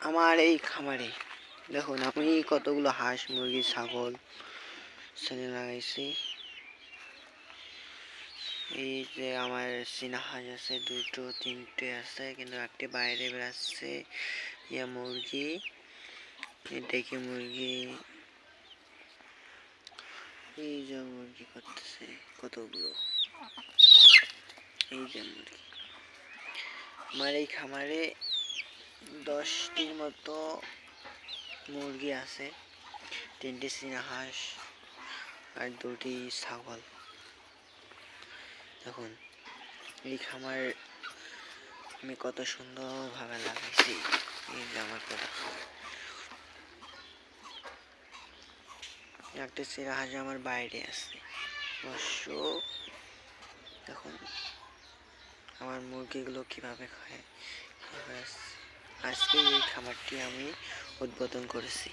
আমার এই খামারে। দেখুন, আমি কতগুলো হাঁস, মুরগি, ছাগল ছেলে লাগাইছি। এই যে আমার চীনা হাঁস আছে, দুটো, তিনটে আছে, কিন্তু একটি বাইরে বেরাচ্ছে ইয়া মুরগি। দেখি মুরগি। এই যে মুরগি করতেছে কতগুলো। এই যে মুরগি। আমার এই খামারে দশটির মতো মুরগি আছে। তিনটি চীনা হাঁস আর দুটি ছাগল। দেখুন, এই খামার আমি কত সুন্দরভাবে লাগাইছি এই যে আমার কথা একটা চীনা হাঁস আমার বাইরে আছে। অবশ্য দেখুন, আমার মুরগিগুলো কীভাবে খায়। আজকে এই খামারটি আমি উদ্বোধন করেছি।